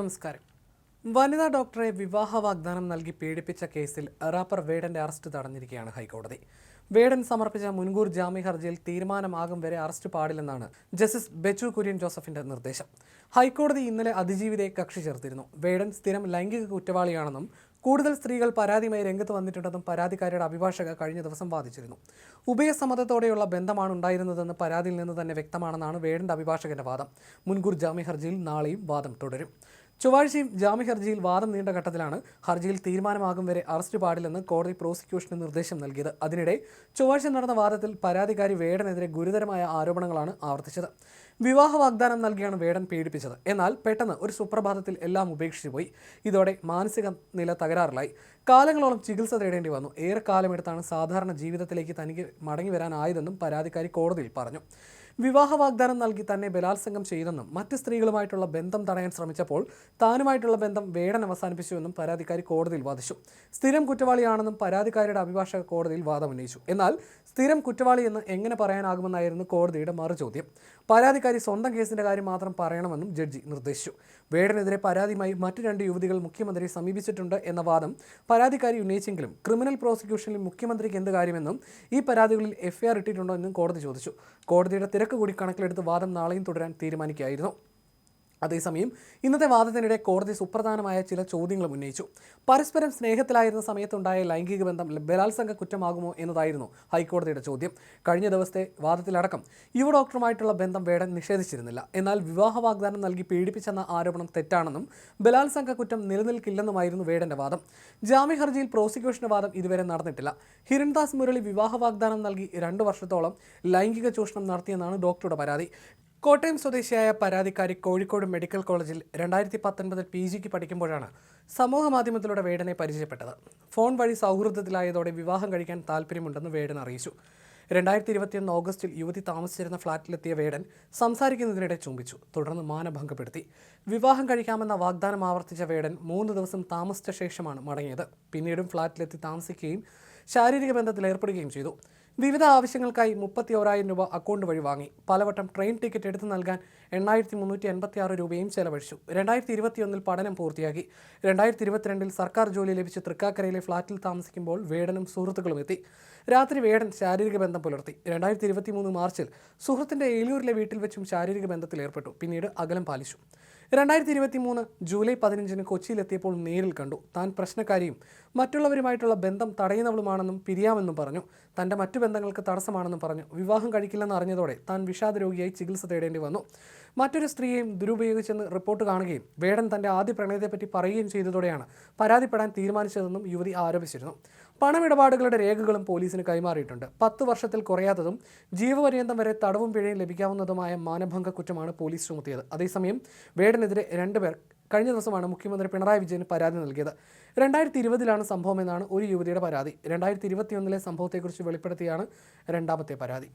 നമസ്കാരം. വനിതാ ഡോക്ടറെ വിവാഹ വാഗ്ദാനം നൽകി പീഡിപ്പിച്ച കേസിൽ റാപ്പർ വേഡന്റെ അറസ്റ്റ് തടഞ്ഞിരിക്കുകയാണ് ഹൈക്കോടതി. വേഡൻ സമർപ്പിച്ച മുൻകൂർ ജാമ്യ ഹർജിയിൽ തീരുമാനമാകും വരെ അറസ്റ്റ് പാടില്ലെന്നാണ് ജസ്റ്റിസ് ബെച്ചു കുര്യൻ ജോസഫിന്റെ നിർദ്ദേശം. ഹൈക്കോടതി ഇന്നലെ അതിജീവിതയെ കക്ഷി ചേർത്തിരുന്നു. വേഡൻ സ്ഥിരം ലൈംഗിക കുറ്റവാളിയാണെന്നും കൂടുതൽ സ്ത്രീകൾ പരാതിയുമായി രംഗത്ത് വന്നിട്ടുണ്ടെന്നും പരാതിക്കാരിയുടെ അഭിഭാഷക കഴിഞ്ഞ ദിവസം വാദിച്ചിരുന്നു. ഉഭയസമ്മതത്തോടെയുള്ള ബന്ധമാണ് ഉണ്ടായിരുന്നതെന്ന് പരാതിയിൽ നിന്ന് തന്നെ വ്യക്തമാണെന്നാണ് വേടന്റെ അഭിഭാഷകന്റെ വാദം. മുൻകൂർ ജാമ്യ ഹർജിയിൽ നാളെയും വാദം തുടരും. ചൊവ്വാഴ്ചയും ജാമ്യ ഹർജിയിൽ വാദം നീണ്ട ഘട്ടത്തിലാണ് ഹർജിയിൽ തീരുമാനമാകും വരെ അറസ്റ്റ് പാടില്ലെന്ന് കോടതി പ്രോസിക്യൂഷന് നിർദ്ദേശം നൽകിയത്. അതിനിടെ ചൊവ്വാഴ്ച നടന്ന വാദത്തിൽ പരാതിക്കാരി വേടനെതിരെ ഗുരുതരമായ ആരോപണങ്ങളാണ് ആവർത്തിച്ചത്. വിവാഹ വാഗ്ദാനം നൽകിയാണ് വേടൻ പീഡിപ്പിച്ചത്. എന്നാൽ പെട്ടെന്ന് ഒരു സുപ്രഭാതത്തിൽ എല്ലാം ഉപേക്ഷിച്ചു പോയി. ഇതോടെ മാനസിക നില തകരാറിലായി. കാലങ്ങളോളം ചികിത്സ തേടേണ്ടി വന്നു. ഏറെ കാലമെടുത്താണ് സാധാരണ ജീവിതത്തിലേക്ക് തനിക്ക് മടങ്ങി വരാനായതെന്നും പരാതിക്കാരി കോടതിയിൽ പറഞ്ഞു. വിവാഹ വാഗ്ദാനം നൽകി തന്നെ ബലാത്സംഗം ചെയ്തെന്നും മറ്റ് സ്ത്രീകളുമായിട്ടുള്ള ബന്ധം തടയാൻ ശ്രമിച്ചപ്പോൾ താനുമായിട്ടുള്ള ബന്ധം വേടൻ അവസാനിപ്പിച്ചുവെന്നും പരാതിക്കാരി കോടതിയിൽ വാദിച്ചു. സ്ഥിരം കുറ്റവാളിയാണെന്നും പരാതിക്കാരിയുടെ അഭിഭാഷക കോടതിയിൽ വാദമുന്നയിച്ചു എന്നാൽ സ്ഥിരം കുറ്റവാളി എന്ന് എങ്ങനെ പറയാനാകുമെന്നായിരുന്നു കോടതിയുടെ മറുചോദ്യം. പരാതിക്കാരി സ്വന്തം കേസിന്റെ കാര്യം മാത്രം പറയണമെന്നും ജഡ്ജി നിർദ്ദേശിച്ചു. വേടനെതിരെ പരാതിയുമായി മറ്റു രണ്ട് യുവതികൾ മുഖ്യമന്ത്രിയെ സമീപിച്ചിട്ടുണ്ട് എന്ന വാദം പരാതിക്കാരി ഉന്നയിച്ചെങ്കിലും ക്രിമിനൽ പ്രോസിക്യൂഷനിൽ മുഖ്യമന്ത്രിക്ക് എന്ത് കാര്യമെന്നും ഈ പരാതികളിൽ എഫ്ഐആർ ഇട്ടിട്ടുണ്ടോ എന്നും കോടതി ചോദിച്ചു. കോടതിയുടെ തിരക്ക് കൂടി കണക്കിലെടുത്ത് വാദം നാളെയും തുടരാൻ തീരുമാനിക്കുകയായിരുന്നു അതേസമയം ഇന്നത്തെ വാദത്തിനിടെ കോടതി സുപ്രധാനമായ ചില ചോദ്യങ്ങളും ഉന്നയിച്ചു. പരസ്പരം സ്നേഹത്തിലായിരുന്ന സമയത്തുണ്ടായ ലൈംഗിക ബന്ധം ബലാത്സംഗ കുറ്റമാകുമോ എന്നതായിരുന്നു ഹൈക്കോടതിയുടെ ചോദ്യം. കഴിഞ്ഞ ദിവസത്തെ വാദത്തിലടക്കം യുവ ഡോക്ടറുമായിട്ടുള്ള ബന്ധം വേടൻ നിഷേധിച്ചിരുന്നില്ല. എന്നാൽ വിവാഹ വാഗ്ദാനം നൽകി പീഡിപ്പിച്ചെന്ന ആരോപണം തെറ്റാണെന്നും ബലാത്സംഗ കുറ്റം നിലനിൽക്കില്ലെന്നുമായിരുന്നു വേടന്റെ വാദം. ജാമ്യ ഹർജിയിൽ പ്രോസിക്യൂഷന്റെ വാദം ഇതുവരെ നടന്നിട്ടില്ല. ഹിരൺദാസ് മുരളി വിവാഹ വാഗ്ദാനം നൽകി രണ്ടു വർഷത്തോളം ലൈംഗിക ചൂഷണം നടത്തിയെന്നാണ് ഡോക്ടറുടെ പരാതി. കോട്ടയം സ്വദേശിയായ പരാതിക്കാരി കോഴിക്കോട് മെഡിക്കൽ കോളേജിൽ രണ്ടായിരത്തി പത്തൊൻപതിൽ പി ജിക്ക് പഠിക്കുമ്പോഴാണ് സമൂഹ മാധ്യമത്തിലൂടെ വേടനെ പരിചയപ്പെട്ടത്. ഫോൺ വഴി സൗഹൃദത്തിലായതോടെ വിവാഹം കഴിക്കാൻ താല്പര്യമുണ്ടെന്ന് വേടൻ അറിയിച്ചു. രണ്ടായിരത്തി ഇരുപത്തിയൊന്ന് ഓഗസ്റ്റിൽ യുവതി താമസിച്ചിരുന്ന ഫ്ളാറ്റിലെത്തിയ വേടൻ സംസാരിക്കുന്നതിനിടെ ചുംബിച്ചു. തുടർന്ന് മാനഭംഗപ്പെടുത്തി വിവാഹം കഴിക്കാമെന്ന വാഗ്ദാനം ആവർത്തിച്ച വേടൻ മൂന്ന് ദിവസം താമസിച്ച ശേഷമാണ് മടങ്ങിയത്. പിന്നീടും ഫ്ളാറ്റിലെത്തി താമസിക്കുകയും ശാരീരിക ബന്ധത്തിൽ ഏർപ്പെടുകയും ചെയ്തു. വിവിധ ആവശ്യങ്ങൾക്കായി മുപ്പത്തി ഓരായിരം രൂപ അക്കൗണ്ട് വഴി വാങ്ങി. പലവട്ടം ട്രെയിൻ ടിക്കറ്റ് എടുത്തു നൽകാൻ എണ്ണായിരത്തി മുന്നൂറ്റി എൺപത്തി ആറ് രൂപയും ചെലവഴിച്ചു. രണ്ടായിരത്തി ഇരുപത്തിയൊന്നിൽ പഠനം പൂർത്തിയാക്കി. രണ്ടായിരത്തി ഇരുപത്തിരണ്ടിൽ സർക്കാർ ജോലി ലഭിച്ച് തൃക്കാക്കരയിലെ ഫ്ളാറ്റിൽ താമസിക്കുമ്പോൾ വേടനും സുഹൃത്തുക്കളും എത്തി. രാത്രി വേടൻ ശാരീരിക ബന്ധം പുലർത്തി. രണ്ടായിരത്തി ഇരുപത്തി മൂന്ന് മാർച്ചിൽ സുഹൃത്തിന്റെ ഏലൂരിലെ വീട്ടിൽ വെച്ചും ശാരീരിക ബന്ധത്തിൽ ഏർപ്പെട്ടു. പിന്നീട് അകലം പാലിച്ചു. രണ്ടായിരത്തി ഇരുപത്തി മൂന്ന് ജൂലൈ പതിനഞ്ചിന് കൊച്ചിയിലെത്തിയപ്പോൾ നേരിൽ കണ്ടു. താൻ പ്രശ്നക്കാരിയും മറ്റുള്ളവരുമായിട്ടുള്ള ബന്ധം തടയുന്നവളുമാണെന്നും പിരിയാമെന്നും പറഞ്ഞു. തന്റെ മറ്റു ബന്ധങ്ങൾക്ക് തടസ്സമാണെന്നും പറഞ്ഞു. വിവാഹം കഴിക്കില്ലെന്ന് അറിഞ്ഞതോടെ താൻ വിഷാദ രോഗിയായി ചികിത്സ തേടേണ്ടി വന്നു. മറ്റൊരു സ്ത്രീയെയും ദുരുപയോഗിച്ചെന്ന് റിപ്പോർട്ട് കാണുകയും വേടൻ തന്റെ ആദ്യ പ്രണയത്തെപ്പറ്റി പറയുകയും ചെയ്തതോടെയാണ് പരാതിപ്പെടാൻ തീരുമാനിച്ചതെന്നും യുവതി ആരോപിച്ചിരുന്നു. പണമിടപാടുകളുടെ രേഖകളും പോലീസിന് കൈമാറിയിട്ടുണ്ട്. പത്ത് വർഷത്തിൽ കുറയാത്തതും ജീവപര്യന്തം വരെ തടവും പിഴയും ലഭിക്കാവുന്നതുമായ മാനഭംഗ കുറ്റമാണ് പോലീസ് ചുമത്തിയത്. അതേസമയം വേടനെതിരെ രണ്ടുപേർ കഴിഞ്ഞ ദിവസമാണ് മുഖ്യമന്ത്രി പിണറായി വിജയന് പരാതി നൽകിയത്. രണ്ടായിരത്തി ഇരുപതിലാണ് സംഭവമെന്നാണ് ഒരു യുവതിയുടെ പരാതി. രണ്ടായിരത്തി ഇരുപത്തിയൊന്നിലെ സംഭവത്തെക്കുറിച്ച് വെളിപ്പെടുത്തിയാണ് രണ്ടാമത്തെ പരാതി.